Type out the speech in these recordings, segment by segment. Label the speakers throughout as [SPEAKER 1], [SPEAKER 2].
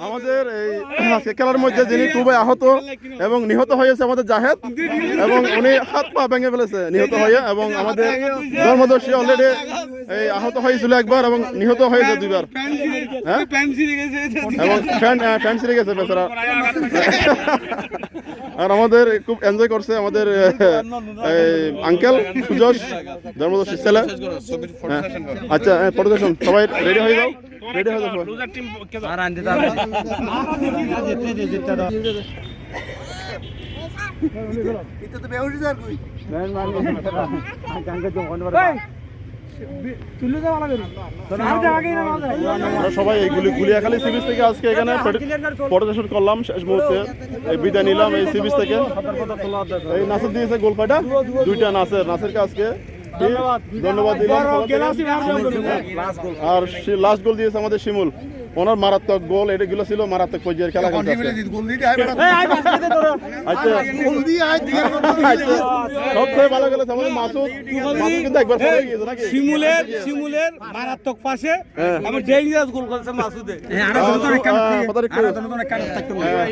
[SPEAKER 1] আমাদের এই আজকে খেলার মধ্যে যিনি খুবই আহত এবং নিহত হয়েছে আমাদের জাহেদ এবং উনি হাত পা ভেঙে ফেলেছে নিহত হয়ে এবং আমাদের ধর্মদর্শী অলরেডি এই আহত হয়েছিল একবার এবং নিহত হয়েছে দুইবার। হ্যাঁ? এবং ফ্যান ফ্যান ছিঁড়ে গেছে বেচারা। আর আমাদের খুব এনজয় করছে আমাদের আঙ্কেল সুজস ধর্মদর্শী ছেলে হ্যাঁ। আচ্ছা পরিদর্শন সবাই রেডি হয়ে যাও রেডি হয়ে যাও সবাই। আমরা সবাই এই গুলি গুলিয়াখালী সি বিচ থেকে আজকে এখানে পরিদর্শন করলাম শেষ মুহূর্তে। এই বিদায় নিলাম এই সি বিচ থেকে। এই নাসের দিয়েছে গোল কয়টা? দুইটা নাসের। নাসেরকে আজকে ধন্যবাদ। দিলাম। আর লাস্ট গোল দিয়েছে আমাদের শিমুল। ওনার মারাত্মক গোল এটা গুলো ছিল মারাত্মক পর্যায়ের খেলা আচ্ছা। আচ্ছা। সবথেকে ভালো গেল আমাদের মাসুদ। কিন্তু একবার পরে গিয়েছে নাকি?
[SPEAKER 2] শিমুলের শিমুলের মারাত্মক পাশে। আমার ডেঞ্জারাস গোল করেছে মাসুদে।
[SPEAKER 1] আহ, কথা একটু- হ্যাঁ,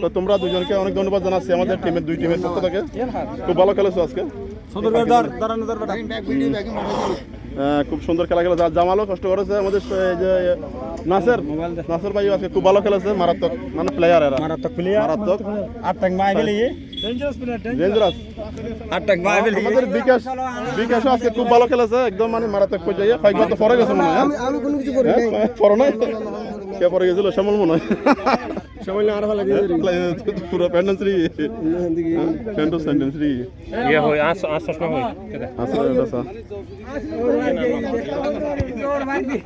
[SPEAKER 1] তো তোমরা দুজনকে অনেক ধন্যবাদ জানাচ্ছি আমাদের টিমের দুই টিমের পক্ষ থেকে। খুব ভালো খেলেছো আজকে। খুব সুন্দর খেলা খেলেছে। আর জামালও কষ্ট করেছে। আমাদের এই যে নাসের নাসের ভাই আজকে খুব ভালো খেলেছে মারাত্মক মানে প্লেয়ার এরা
[SPEAKER 2] মারাত্মক প্লেয়ার
[SPEAKER 1] মারাত্মক
[SPEAKER 2] আটটাক মাই গেলে
[SPEAKER 1] ডেঞ্জারাস
[SPEAKER 2] আটটাক মাই গেলে
[SPEAKER 1] আমাদের বিকাশ বিকাশও আজকে খুব ভালো খেলেছে একদম মানে মারাত্মক পর্যায়ে কয়েকবার তো পরে গেছে মনে হয় হ্যাঁ?
[SPEAKER 3] আমি কোনো কিছু করি
[SPEAKER 1] হ্যাঁ, পরে নাই কে পরে গেছিল শ্যামল মনে হয়
[SPEAKER 3] সময় আর ভালো
[SPEAKER 1] পুরো প্যান্ডেন্সরি প্যান্ডো সেন্টেন্সরি
[SPEAKER 4] ইয়ে হই আস আস চশমা হই
[SPEAKER 1] আসলে এটা